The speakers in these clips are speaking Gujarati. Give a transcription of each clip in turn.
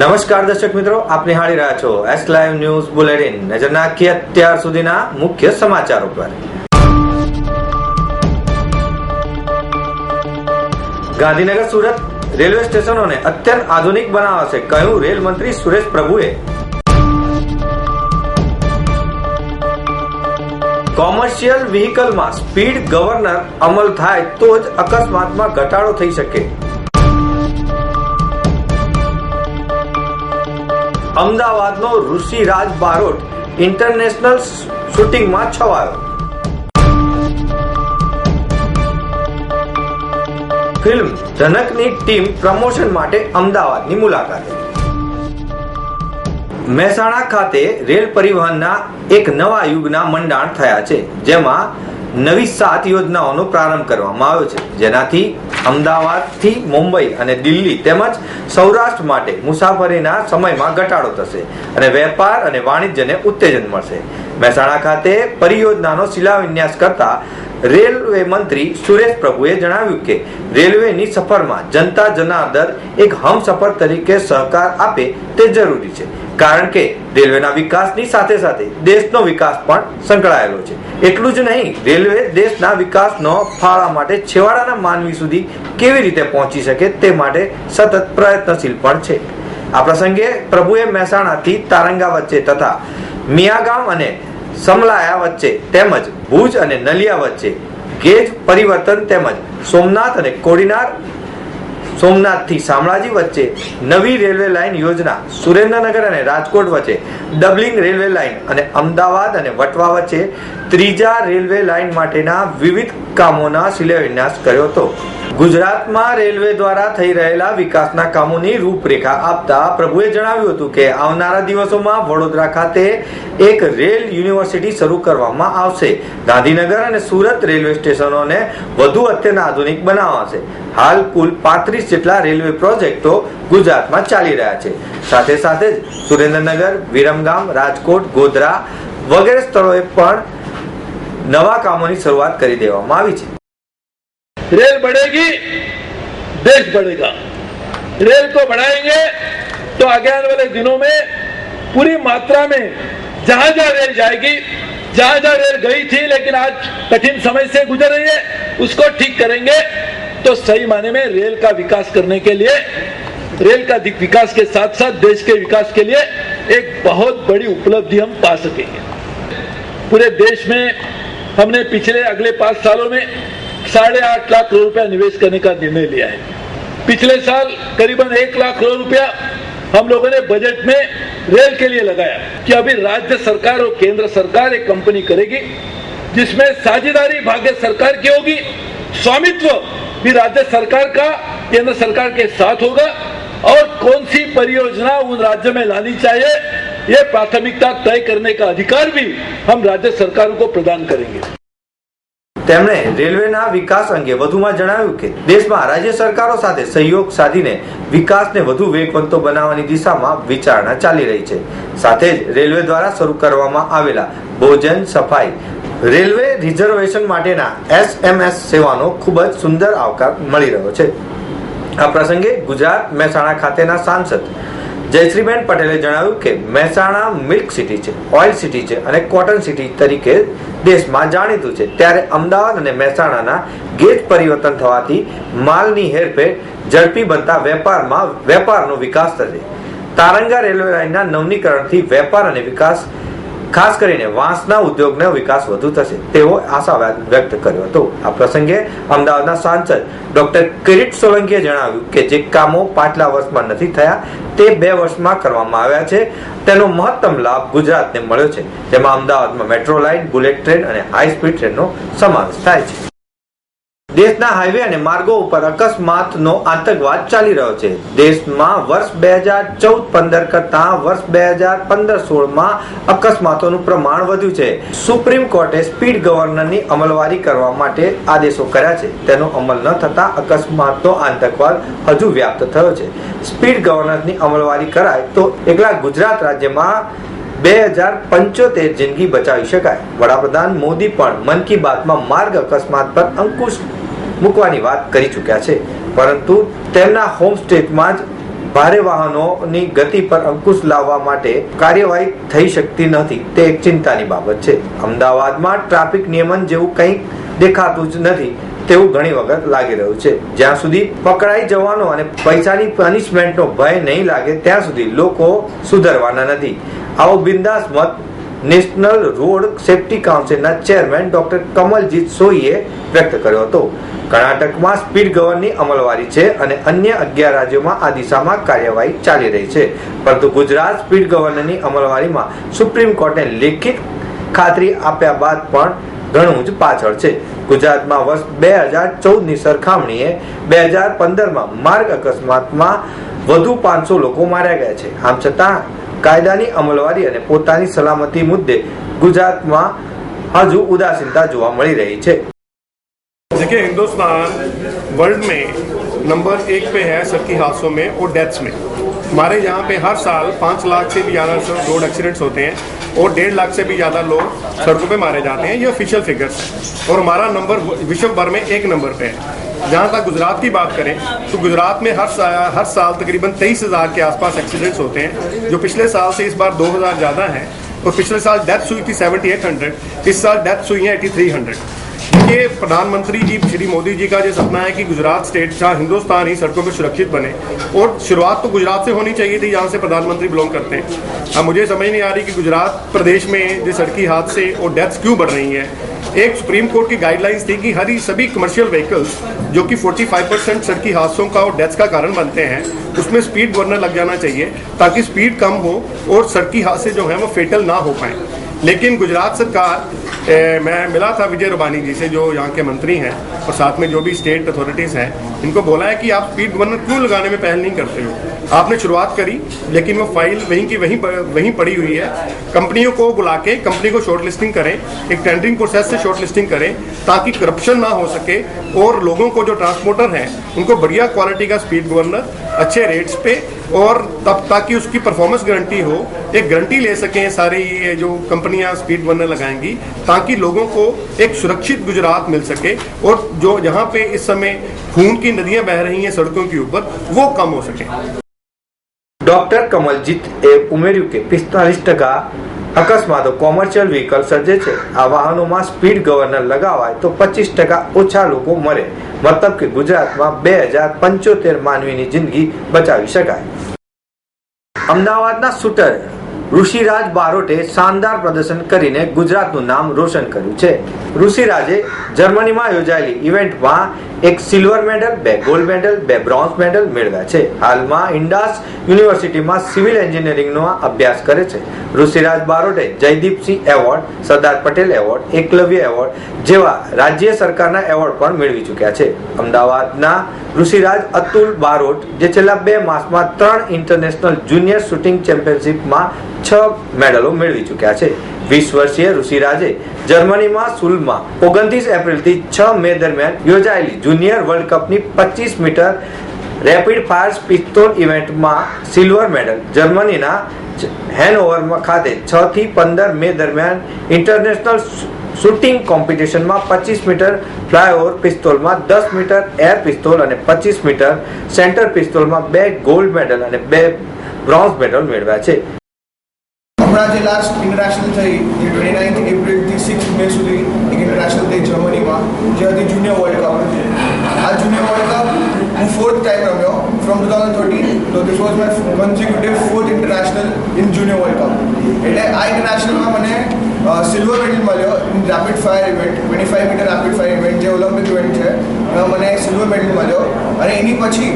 નમસ્કાર દર્શક મિત્રો, આપ નિહાળી રહ્યા છો એસ લાઈવ ન્યૂઝ બુલેટિન નજર નાખીએ અત્યાર સુધીના મુખ્ય સમાચારો પર. ગાંધીનગર, સુરત રેલવે સ્ટેશનોને અત્યંત આધુનિક બનાવાશે કહ્યું રેલ મંત્રી સુરેશ પ્રભુએ. કોમર્શિયલ વ્હીકલમાં સ્પીડ ગવર્નર અમલ થાય તો જ અકસ્માતમાં ઘટાડો થઈ શકે. અમદાવાદનો ઋષિરાજ બારોટ ઇન્ટરનેશનલ શૂટિંગમાં છવાયો. ફિલ્મ ધનકની ટીમ પ્રમોશન માટે અમદાવાદની મુલાકાતે મહેસાણા ખાતે રેલ પરિવહનના એક નવા યુગના મંડાણ થયા છે, જેમાં નવી સાત યોજનાઓનો પ્રારંભ કરવામાં આવ્યો છે. જેનાથી અમદાવાદથી મુંબઈ અને દિલ્હી તેમજ સૌરાષ્ટ્ર માટે મુસાફરીના સમયમાં ઘટાડો થશે અને વેપાર અને વાણિજ્યને ઉત્તેજન મળશે. મહેસાણા ખાતે પરિયોજનાનો શિલાન્યાસ કરતા રેલવે મંત્રી સુરેશ પ્રભુએ જણાવ્યું કે રેલવેની સફરમાં જનતા જનાર્દન એક હમસફર તરીકે સહકાર આપે તે જરૂરી છે. કારણ કે રેલવેના વિકાસની સાથે સાથે દેશનો વિકાસ પણ સંકળાયેલો છે. એટલું જ નહીં, રેલવે દેશના વિકાસનો ફાળા માટે છેવાડાના માનવી સુધી કેવી રીતે પહોંચી શકે તે માટે સતત પ્રયત્નશીલ પણ છે. આ પ્રસંગે પ્રભુએ મહેસાણાથી તારંગા વચ્ચે તથા મિયાગામ અને સમલાયા વચ્ચે તેમજ ભુજ અને નલિયા વચ્ચે ગેજ પરિવર્તન તેમજ સોમનાથ અને કોડીનાર સોમનાથથી શામળાજી વચ્ચે નવી રેલવે લાઇન યોજના સુરેન્દ્રનગર અને રાજકોટ વચ્ચે, ડબલિંગ રેલવે લાઇન અને અમદાવાદ અને વટવા વચ્ચે ત્રીજા રેલવે લાઇન માટેના વિવિધ કામોના શિલાન્યાસ કર્યો હતો. ગુજરાતમાં રેલવે દ્વારા થઈ રહેલા વિકાસના કામોની રૂપરેખા આપતા પ્રભુએ જણાવ્યું હતું કે આવનારા દિવસોમાં વડોદરા ખાતે એક રેલ યુનિવર્સિટી શરૂ કરવામાં આવશે. ગાંધીનગર અને સુરત રેલવે સ્ટેશનોને વધુ અત્યંત આધુનિક બનાવાશે. હાલ કુલ પાંત્રીસ જેટલા રેલવે પ્રોજેક્ટો ગુજરાતમાં ચાલી રહ્યા છે. સાથે સાથે જ સુરેન્દ્રનગર, વિરમગામ, રાજકોટ, ગોધરા વગેરે સ્થળોએ પણ નવા કામોની શરૂઆત કરી દેવામાં આવી છે. रेल बढ़ेगी, देश बढ़ेगा। रेल को बढ़ाएँगे तो आगे आने वाले दिनों में पूरी मात्रा में जहाँ जहाँ रेल जाएगी, जहाँ जहाँ रेल गई थी, लेकिन आज कठिन समय से गुजर रही है, उसको ठीक करेंगे। तो सही माने में रेल का विकास करने के लिए, रेल का विकास के साथ साथ देश के विकास के लिए एक बहुत बड़ी उपलब्धि हम पा सकेंगे। पूरे देश में हमने पिछले अगले पाँच सालों में साढ़े आठ लाख करोड़ रुपया निवेश करने का निर्णय लिया है। पिछले साल करीबन एक लाख करोड़ रुपया हम लोगों ने बजट में रेल के लिए लगाया कि अभी राज्य सरकार और केंद्र सरकार एक कंपनी करेगी, जिसमें साझेदारी भाग्य सरकार की होगी, स्वामित्व भी राज्य सरकार का, केंद्र सरकार के साथ होगा, और कौन सी परियोजना उन राज्य में लानी चाहिए, ये प्राथमिकता तय करने का अधिकार भी हम राज्य सरकारों को प्रदान करेंगे। તેમણે રેલવેના વિકાસ અંગે વધુમાં જણાવ્યું કે દેશમાં રાજ્ય સરકારો સાથે સહયોગ સાધીને વિકાસને વધુ વેગવંતો બનાવવાની દિશામાં વિચારણા ચાલી રહી છે. સાથે જ રેલવે દ્વારા શરૂ કરવામાં આવેલા ભોજન સફાઈ, રેલવે રિઝર્વેશન માટેના એસએમએસ સેવાનો ખૂબ જ સુંદર આવકાર મળી રહ્યો છે. આ પ્રસંગે ગુજરાત મહેસાણા ખાતેના સાંસદ જયશ્રીબેન પટેલે જણાવ્યું કે મહેસાણા મિલ્ક સિટી છે, ઓઇલ સિટી છે અને કોટન સિટી તરીકે દેશમાં જાણીતું છે. ત્યારે અમદાવાદ અને મહેસાણાના ગેજ પરિવર્તન થવાથી માલની હેરફેર ઝડપી બનતા વેપારમાં વેપારનો વિકાસ થશે. તારંગા રેલવે લાઇનના નવનીકરણથી વેપાર અને વિકાસ ખાસ કરીને વાંસના ઉદ્યોગનો વિકાસ વધુ થશે તેવો આશાવાદ વ્યક્ત કર્યો હતો. આ પ્રસંગે અમદાવાદના સાંસદ ડોક્ટર કિરીટ સોલંકીએ જણાવ્યું કે જે કામો પાછલા વર્ષમાં નથી થયા, તે બે વર્ષમાં કરવામાં આવ્યા છે. તેનો મહત્તમ લાભ ગુજરાતને મળ્યો છે, જેમાં અમદાવાદમાં મેટ્રો લાઇન, બુલેટ ટ્રેન અને હાઈ સ્પીડ ટ્રેનનો સમાવેશ થાય છે. દેશના હાઈવે અને માર્ગો ઉપર અકસ્માતનો આતંકવાદ ચાલી રહ્યો છે. દેશમાં વર્ષ બે હજાર ચૌદ પંદર કરતા વર્ષ બે હજાર પંદર સોળમાં અકસ્માતોનું પ્રમાણ વધ્યું છે. સુપ્રીમ કોર્ટે સ્પીડ ગવર્નરની અમલવારી કરવા માટે આદેશો કર્યા છે. તેનો અમલ ન થતા અકસ્માતનો આતંકવાદ હજુ વ્યાપ્ત થયો છે. સ્પીડ ગવર્નરની અમલવારી કરાય તો એકલા ગુજરાત રાજ્યમાં બે હજાર પંચોતેર જિંદગી બચાવી શકાય. વડાપ્રધાન મોદી પણ મન કી બાતમાં માર્ગ અકસ્માત પર અંકુશ મૂકવાની વાત કરી ચૂક્યા છે. પરંતુ તેમના હોમ સ્ટેટમાં જ ભારે વાહનોની ગતિ પર અંકુશ લાવવા માટે કાર્યવાહી થઈ શકતી નથી. તે એક ચિંતાની બાબત છે. અમદાવાદમાં ટ્રાફિક નિયમન જેવું કંઈ દેખાતું જ નથી તેવું ઘણી વખત લાગી રહ્યું છે. જ્યાં સુધી પકડાઈ જવાનો અને પૈસાની પનિશમેન્ટનો ભય નહીં લાગે, ત્યાં સુધી લોકો સુધરવાના નથી. આવો બિંદાસ મત નેશનલ રોડ સેફટી કાઉન્સિલના ચેરમેન ડોક્ટર કમલજીત સોઈએ વ્યક્ત કર્યો હતો. કર્ણાટકમાં સ્પીડ ગવર્નની અમલવારી છે અને અન્ય અગિયાર રાજ્યોમાં આ દિશામાં કાર્યવાહી ચાલી રહી છે. પરંતુ ગુજરાત સ્પીડ ગવર્નરની અમલવારીમાં સુપ્રીમ કોર્ટે લેખિત ખાતરી આપ્યા બાદ પણ ઘણું જ પાછળ છે. ગુજરાતમાં વર્ષ બે હજાર ચૌદની સરખામણીએ બે હજાર પંદરમાં માર્ગ અકસ્માતમાં વધુ પાંચસો લોકો માર્યા ગયા છે. આમ છતાં કાયદાની અમલવારી અને પોતાની સલામતી મુદ્દે ગુજરાતમાં હજુ ઉદાસીનતા જોવા મળી રહી છે देखिए हिंदुस्तान वर्ल्ड में नंबर एक पे है सड़की हादसों में और डेथ्स में हमारे यहाँ पे हर साल पाँच लाख से भी ज़्यादा रोड एक्सीडेंट्स होते हैं और डेढ़ लाख से भी ज़्यादा लोग सड़कों पे मारे जाते हैं ये ऑफिशियल फिगर्स हैं और हमारा नंबर विश्व भर में एक नंबर पे है जहाँ तक गुजरात की बात करें तो गुजरात में हर सा, हर साल तकरीबन तेईस हज़ार के आसपास एक्सीडेंट्स होते हैं जो पिछले साल से इस बार दो हज़ार ज़्यादा हैं और पिछले साल डेथ्स हुई थी सेवेंटी एट हंड्रेड इस साल डेथ्स हुई हैं एटी थ्री हंड्रेड ये प्रधानमंत्री जी, श्री मोदी जी का जो सपना है कि गुजरात स्टेट जहाँ हिंदुस्तान ही सड़कों पर सुरक्षित बने और शुरुआत तो गुजरात से होनी चाहिए थी, जहाँ से प्रधानमंत्री बिलोंग करते हैं। अब मुझे समझ नहीं आ रही कि गुजरात प्रदेश में जो सड़की हादसे और डेथ्स क्यों बढ़ रही हैं। एक सुप्रीम कोर्ट की गाइडलाइंस थी कि हर सभी कमर्शियल व्हीकल्स जो कि 45 परसेंट सड़की हादसों का और डेथ्स का कारण बनते हैं, उसमें स्पीड बर्नर लग जाना चाहिए, ताकि स्पीड कम हो और सड़की हादसे जो हैं वो फेटल ना हो पाए। लेकिन गुजरात सरकार ए, मैं मिला था विजय रूबानी जी से जो यहाँ के मंत्री हैं और साथ में जो भी स्टेट अथॉरिटीज़ हैं इनको बोला है कि आप स्पीड गवर्नर क्यों लगाने में पहल नहीं करते हो? आपने शुरुआत करी लेकिन वो फ़ाइल वहीं की वहीं वहीं पड़ी हुई है। कंपनियों को बुला के कंपनी को शॉर्ट लिस्टिंग करें एक टेंडरिंग प्रोसेस से शॉर्ट लिस्टिंग करें ताकि करप्शन ना हो सके और लोगों को जो ट्रांसपोर्टर हैं उनको बढ़िया क्वालिटी का स्पीड गवर्नर अच्छे रेट्स पे और तब ताकि उसकी परफॉर्मेंस गारंटी हो, एक गारंटी ले सकें सारी ये जो कंपनियाँ स्पीड बनने लगाएँगी, ताकि लोगों को एक सुरक्षित गुजरात मिल सके और जो यहाँ पे इस समय खून की नदियाँ बह रही हैं सड़कों के ऊपर, वो कम हो सके। डॉक्टर कमलजीत एक उमेरू के पिस्तालीस टका અકસ્માતો કોમર્શિયલ વ્હીકલ સર્જે છે. આ વાહનોમાં સ્પીડ ગવર્નર લગાવાય તો પચીસ ટકા ઓછા લોકો મરે. મતલબ કે ગુજરાતમાં બે હજાર પંચોતેર માનવીની જિંદગી બચાવી શકાય. અમદાવાદના શૂટર ઋષિરાજ બારોટે શાનદાર પ્રદર્શન કરીને ગુજરાતનું નામ રોશન કર્યું છે. ઋષિરાજે જર્મનીમાં યોજાયેલી ઇવેન્ટમાં એક સિલ્વર મેડલ, બે ગોલ્ડ મેડલ, બે બ્રોન્ઝ મેડલ મેળવ્યા છે. હાલમાં ઇન્ડાસ યુનિવર્સિટીમાં સિવિલ એન્જિનિયરિંગનો અભ્યાસ કરે છે. Rishiraj બારોટે Jaydeepsinh award, Sardar Patel award, Eklavya award જેવા રાજ્ય સરકારના એવોર્ડ પણ મેળવી ચૂક્યા છે. અમદાવાદના ઋષિરાજ અતુલ બારોટ, જે છેલ્લા બે માસમાં ત્રણ ઇન્ટરનેશનલ જુનિયર શૂટિંગ ચેમ્પિયનશિપમાં છ મેડલો મેળવી ચૂક્યા છે. વીસ વર્ષીય ઋષિરાજે જર્મનીમાં સુલમાં ઓગણત્રીસ એપ્રિલથી છ મે દરમિયાન યોજાયેલી જુનિયર વર્લ્ડ કપની પચીસ મીટર રેપિડ ફાયર પિસ્તોલ ઇવેન્ટમાં સિલ્વર મેડલ જર્મનીના હેનઓવરમાં ખાતે છ થી પંદર મે દરમિયાન ઇન્ટરનેશનલ શૂટિંગ કોમ્પિટિશનમાં પચીસ મીટર ફ્લાયઓવર પિસ્તોલમાં દસ મીટર એર પિસ્તોલ અને પચીસ મીટર સેન્ટર પિસ્તોલમાં બે ગોલ્ડ મેડલ અને બે બ્રોન્ઝ મેડલ મેળવ્યા છે. હમણાં જે લાસ્ટ ઇન્ટરનેશનલ થઈ, જે ટ્વેન્ટી નાઇન્થ એપ્રિલથી સિક્સ મે સુધી એક ઇન્ટરનેશનલ થઈ જર્મનીમાં જે હતી જુનિયર વર્લ્ડ કપ આ જુનિયર વર્લ્ડ કપ હું ફોર્થ ટાઈમ રમ્યો. ફ્રોમ ટુ થાઉઝન્ડ થર્ટીન તો this was my consecutive fourth international in junior world cup એટલે આ ઇન્ટરનેશનલમાં મને સિલ્વર મેડલ મળ્યો in rapid fire event twenty five metre rapid fire event જે ઓલિમ્પિક ઇવેન્ટ છે. મને સિલ્વર મેડલ મળ્યો. અને એની પછી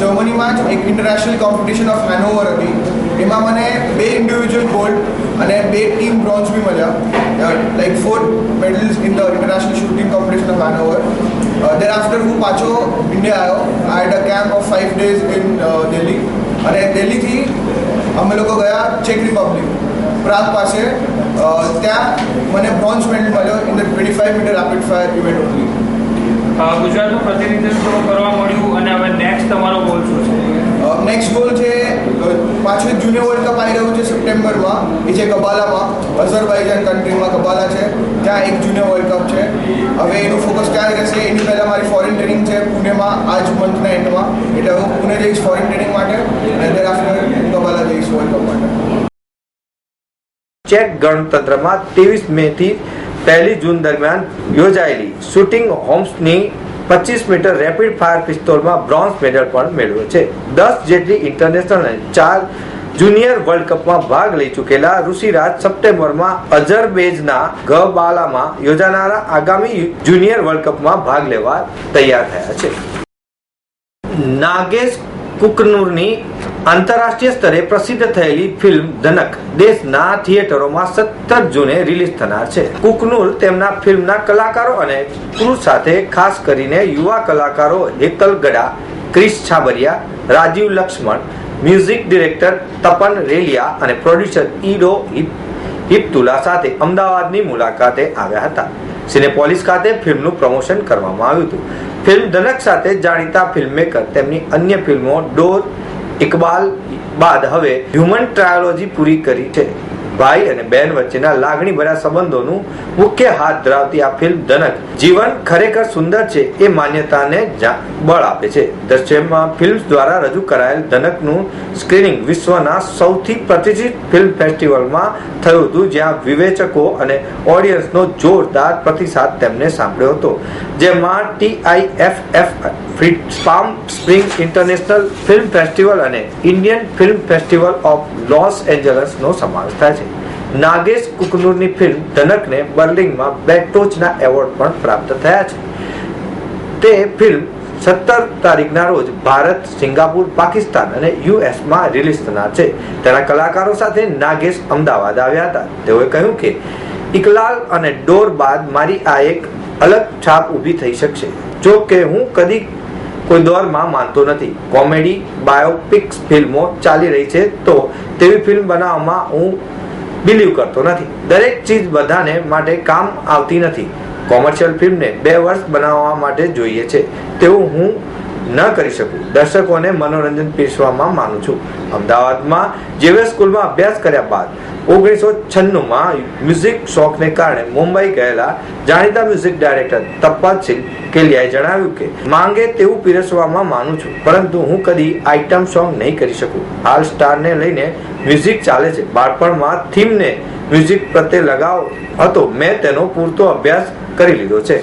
જર્મનીમાં જ એક ઇન્ટરનેશનલ કોમ્પિટિશન ઓફ હેનોવર હતી. એમાં મને બે ઇન્ડિવિજ્યુઅલ ગોલ્ડ અને બે ટીમ બ્રોન્ઝ બી મળ્યા. Like four medals in the international shooting competition of Hanover thereafter હું પાછો ઇન્ડિયા આવ્યો. I had a camp of five days in Delhi અને દિલ્હીથી અમે લોકો ગયા ચેક રિપબ્લિક પ્રાગ પાસે ત્યાં મને બ્રોન્ઝ મેડલ મળ્યો in the twenty five metre rapid fire event only ગુજરાતનું પ્રતિનિધિત્વ કરવા મળ્યું અને હવે નેક્સ્ટ તમારો ગોલ શું છે? નેક્સ્ટ ગોલ છે પાછું જુનિયર વર્લ્ડ કપ આવી રહ્યું છે સપ્ટેમ્બરમાં એ છે કબાલામાં અઝરબાઈજાન કન્ટ્રીમાં કબાલા છે ત્યાં એક જુનિયર વર્લ્ડ કપ છે. હવે એનું ફોકસ ક્યાં રહેશે એની પહેલાં મારી ફોરેન ટ્રેનિંગ છે પુણેમાં આજ મંથના એન્ડમાં એટલે હું પુણે જઈશ ફોરેન ટ્રેનિંગ માટે અને દેર આફ્ટર કબાલા જઈશ વર્લ્ડ કપ માટે. ચેક ગણતંત્રમાં ત્રેવીસ મે થી પહેલી જૂન દરમિયાન યોજાયેલી શૂટિંગ હોમ્સની પચીસ મીટર રેપિડ ફાયર પિસ્તોલમાં બ્રોન્ઝ મેડલ પણ મેળવ્યો છે. દસ જેટલી ઇન્ટરનેશનલ ચાર જુનિયર વર્લ્ડ કપમાં ભાગ લઈ ચૂકેલા ઋષિરાજ સપ્ટેમ્બરમાં અઝરબેજના ગબાલામાં યોજાનારા આગામી જુનિયર વર્લ્ડ કપમાં ભાગ લેવા તૈયાર થયા છે. નાગેશ કુકનુરની આંતરરાષ્ટ્રીય સ્તરે પ્રસિદ્ધ થયેલી ફિલ્મ ધનક દેશના થિયેટરોમાં સત્તર જૂને રિલીઝ થનાર છે. કુકનુર તેમના ફિલ્મના કલાકારો અને ક્રૂ સાથે ખાસ કરીને યુવા કલાકારો હેતલ ગડા, ક્રિશ છાબરિયા, રાજીવ લક્ષ્મણ, મ્યુઝિક ડિરેક્ટર તપન રેલિયા અને પ્રોડ્યુસર ઈડો હિપતુલા સાથે અમદાવાદની મુલાકાતે આવ્યા હતા. સિનેપોલિસ ખાતે ફિલ્મનું પ્રમોશન કરવામાં આવ્યું હતું. ફિલ્મ ધનક સાથે જાણીતા ફિલ્મમેકર તેમની અન્ય ફિલ્મો ડોર ઇકબાલ બાદ હવે હ્યુમન ટ્રાયોલોજી પૂરી કરી છે. ભાઈ અને બહેન વચ્ચેના લાગણી ભર્યા સંબંધોનું મુખ્ય હાથ ધરાવતી આ ફિલ્મ ધનક જીવન ખરેખર સુંદર છે એ માન્યતાને બળ આપે છે. દ્રશ્યમાં ફિલ્મ્સ દ્વારા રજૂ કરાયેલ ધનકનું સ્ક્રીનિંગ વિશ્વના સૌથી પ્રતિષ્ઠિત ફિલ્મ ફેસ્ટિવલમાં થયું હતું, જ્યાં વિવેચકો અને ઓડિયન્સનો જોરદાર પ્રતિસાદ તેમને સાંભળ્યો હતો. જેમાં TIFF Palm Spring international film festival અને Indian film festival of Los એન્જલસનો સમાવેશ થાય છે. નાગેશ કુકનુરની ફિલ્મ ધનકને બર્લિંગમાં બે ટોચના એવોર્ડ પણ પ્રાપ્ત થયા છે. તે ફિલ્મ સત્તર તારીખના રોજ ભારત, સિંગાપુર, પાકિસ્તાન અને યુએસમાં રિલીઝ થનાર છે. તેના કલાકારો સાથે નાગેશ અમદાવાદ આવ્યા હતા. તેઓએ કહ્યું કે, ઇકલાલ અને ડોર બાદ મારી આ એક અલગ છાપ ઊભી થઈ શકશે. જો કે હું કદી કોઈ દોરમાં માનતો નથી. કોમેડી, બાયોપિક્સ ફિલ્મો ચાલી રહી છે, તો તેવી ફિલ્મ બનાવવામાં હું બિલીવ કરતો નથી. દરેક ચીજ બધાને માટે કામ આવતી નથી. કોમર્શિયલ ફિલ્મને બે વર્ષ બનાવવા માટે જોઈએ છે. તેવું હું ન કરી શકું. દર્શકોને મનોરંજન પીરસવામાં માનું છું. અમદાવાદમાં જેવે સ્કૂલમાં અભ્યાસ કર્યા બાદ ઓગણીસો છન્નુંમાં મ્યુઝિક શોખને કારણે મુંબઈ ગયેલા જાણીતા મ્યુઝિક ડાયરેક્ટર તપ્પાત સિંહ કેલિયાએ જણાવ્યું કે, માંગે તેવું પીરસવામાં માનું છું, પરંતુ હું કદી આઇટમ સોંગ નહીં કરી શકું. હાલ સ્ટારને લઈને મ્યુઝિક ચાલે છે. બાળપણમાં થીમને મ્યુઝિક પ્રત્યે લગાવ હતો. મેં તેનો પૂરતો અભ્યાસ કરી લીધો છે.